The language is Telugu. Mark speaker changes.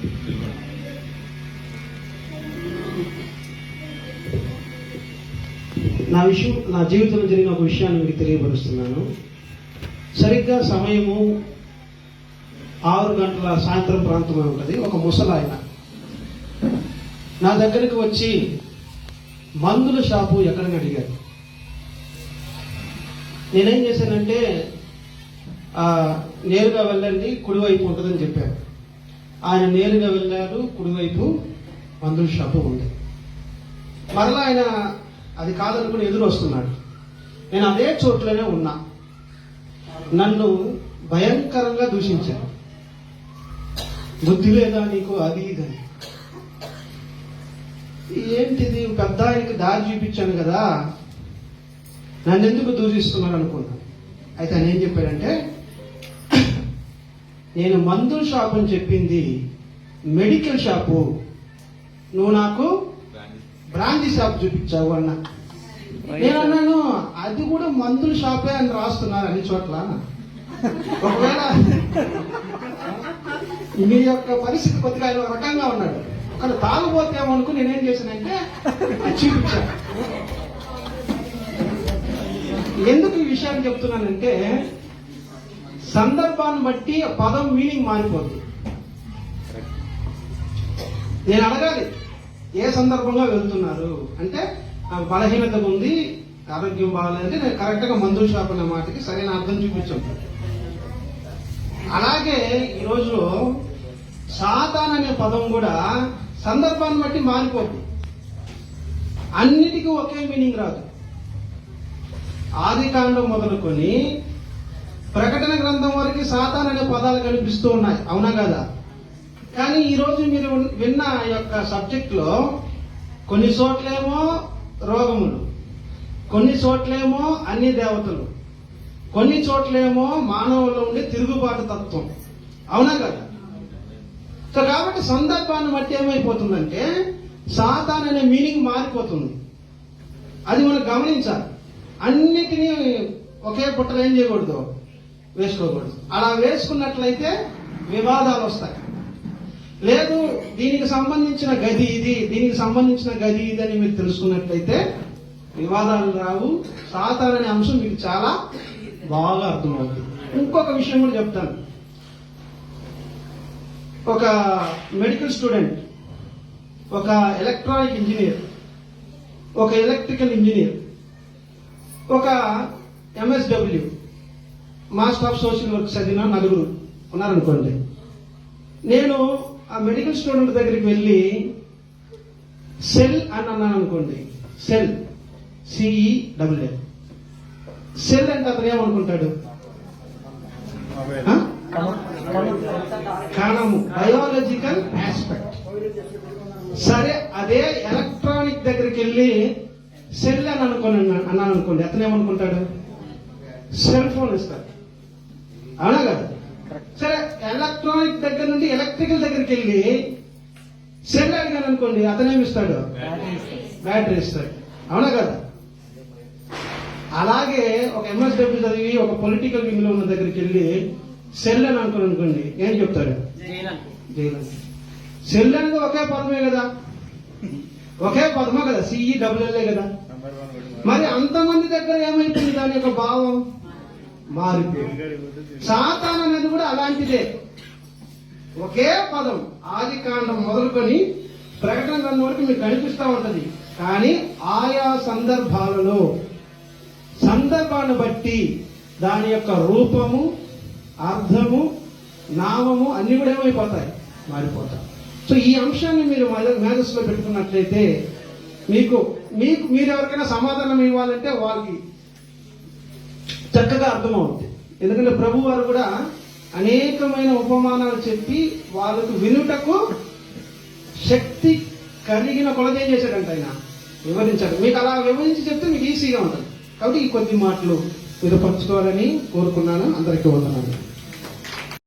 Speaker 1: నా విషయం నా జీవితంలో జరిగిన ఒక విషయాన్ని మీకు తెలియపరుస్తున్నాను. సరిగ్గా సమయము ఆరు గంటల సాయంత్రం ప్రాంతమే ఉంటుంది. ఒక ముసలాయన. నా దగ్గరికి వచ్చి మందుల షాపు ఎక్కడని అడిగారు. నేనేం చేశానంటే నేరుగా వెళ్ళండి కుడివైపు ఉంటుందని చెప్పారు. ఆయన నేరుగా వెళ్ళారు కుడివైపు మందుల షాపు ఉంది. మరలా ఆయన అది కాదనుకుని ఎదురు వస్తున్నాడు నేను అదే చోట్లోనే ఉన్నా. నన్ను భయంకరంగా దూషించాను బుద్ధి లేదా నీకు? అది ఇదని ఏంటిది? పెద్ద ఆయనకి దారి చూపించాను కదా. నన్ను ఎందుకు అనుకున్నాను అయితే ఆయన ఏం చెప్పాడంటే నేను మందుల షాప్ అని చెప్పింది మెడికల్ షాపు. నువ్వు నాకు బ్రాంచీ షాప్ చూపించావు అన్న. నేనన్నాను అది కూడా మందుల షాపే అని రాస్తున్నారు అన్ని చోట్ల. ఒకవేళ మీ యొక్క పరిస్థితి కొద్దిగా ఆయన ఒక రకంగా ఉన్నాడు. అక్కడ తాగుబోతేమో అనుకుని నేనేం చేశానంటే చూపించాను. ఎందుకు ఈ విషయాన్ని చెప్తున్నానంటే సందర్భాన్ని బట్టి ఆ పదం మీనింగ్ మారిపోతుంది నేను అడగాలి ఏ సందర్భంగా వెళ్తున్నారు? అంటే నాకు బలహీనత ఉంది ఆరోగ్యం బాగాలేదంటే నేను కరెక్ట్గా మందుల షాప్ అనే మాటకి సరైన అర్థం చూపించాను. అలాగే ఈరోజు సాతాన్ అనే పదం కూడా సందర్భాన్ని బట్టి మారిపోతుంది అన్నిటికీ ఒకే మీనింగ్ రాదు. ఆది కాండం మొదలుకొని ప్రకటన గ్రంథం వరకు సాతాన్ అనే పదాలు కనిపిస్తూ ఉన్నాయి. అవునా కదా? కానీ ఈ రోజు మీరు విన్న యొక్క సబ్జెక్ట్లో కొన్ని చోట్లేమో రోగములు కొన్ని చోట్లేమో అన్ని దేవతలు కొన్ని చోట్లేమో మానవుల్లో ఉండే తిరుగుబాటు తత్వం. అవునా కదా? సో కాబట్టి సందర్భాన్ని బట్టి ఏమైపోతుందంటే సాతాన్ అనే మీనింగ్ మారిపోతుంది. అది మనం గమనించాలి. అన్నిటినీ ఒకే పుట్టలో ఏం చేయకూడదు? వేసుకోకూడదు. అలా వేసుకున్నట్లయితే వివాదాలు వస్తాయి. లేదు దీనికి సంబంధించిన గది ఇది దీనికి సంబంధించిన గది ఇది అని మీరు తెలుసుకున్నట్లయితే వివాదాలు రావు. సాతాన్ అనే అంశం మీకు చాలా బాగా అర్థమవుతుంది. ఇంకొక విషయం కూడా చెప్తాను. ఒక మెడికల్ స్టూడెంట్ ఒక ఎలక్ట్రానిక్ ఇంజనీర్ ఒక ఎలక్ట్రికల్ ఇంజనీర్ ఒక MSW master of social work చదివిన నలుగురు ఉన్నారనుకోండి. నేను ఆ మెడికల్ స్టూడెంట్ దగ్గరికి వెళ్ళి సెల్ అని అన్నాను అనుకోండి cell C E double L cell అంటే అతను ఏమనుకుంటాడు? కణము బయాలజికల్ ఆస్పెక్ట్ సరే అదే ఎలక్ట్రానిక్ దగ్గరికి వెళ్ళి సెల్ అని అనుకోని అన్నాను అనుకోండి అతను ఏమనుకుంటాడు? సెల్ ఫోన్ ఇస్తాడు. అవునా కదా? సరే ఎలక్ట్రానిక్ దగ్గర నుండి ఎలక్ట్రికల్ దగ్గరికి వెళ్ళి సెల్ అడిగాను అనుకోండి అతను ఏమి ఇస్తాడు? బ్యాటరీ ఇస్తాడు. అవునా కదా? అలాగే ఒక ఎంఎస్డబ్ల్యూ చదివి ఒక పొలిటికల్ వింగ్లో ఉన్న దగ్గరికి వెళ్ళి సెల్ అని అనుకోని అనుకోండి ఏం చెప్తాడు? సెల్ అనేది ఒకే పదమే కదా? ఒకే పదమే కదా? సిఈ డబ్ల్యూఎల్ఏ కదా? మరి అంతమంది దగ్గర ఏమైపోయింది దాని యొక్క భావం? మారిపోయింది. సాతాన్ అనేది కూడా అలాంటిదే. ఒకే పదం ఆది కాండం మొదలుకొని ప్రకటన గ్రంథం వరకు మీకు కనిపిస్తూ ఉంటది. కానీ ఆయా సందర్భాలలో సందర్భాన్ని బట్టి దాని యొక్క రూపము అర్థము నామము అన్ని కూడా ఏమైపోతాయి? మారిపోతాయి. సో ఈ అంశాన్ని మీరు మేధస్సులో పెట్టుకున్నట్లయితే మీకు మీకు మీరు ఎవరికైనా సమాధానం ఇవ్వాలంటే వాళ్ళకి చక్కగా అర్థమవుతుంది ఎందుకంటే ప్రభు వారు కూడా అనేకమైన ఉపమానాలు చెప్పి వాళ్ళకు వినుటకు శక్తి కలిగిన కొలదేం చేశాడంట ఆయన. వివరించాడు. మీకు అలా వివరించి చెప్తే మీకు ఈజీగా ఉంటుంది. కాబట్టి ఈ కొద్ది మాటలు విధపరచుకోవాలని కోరుకున్నాను. అందరికీ వందనాలు.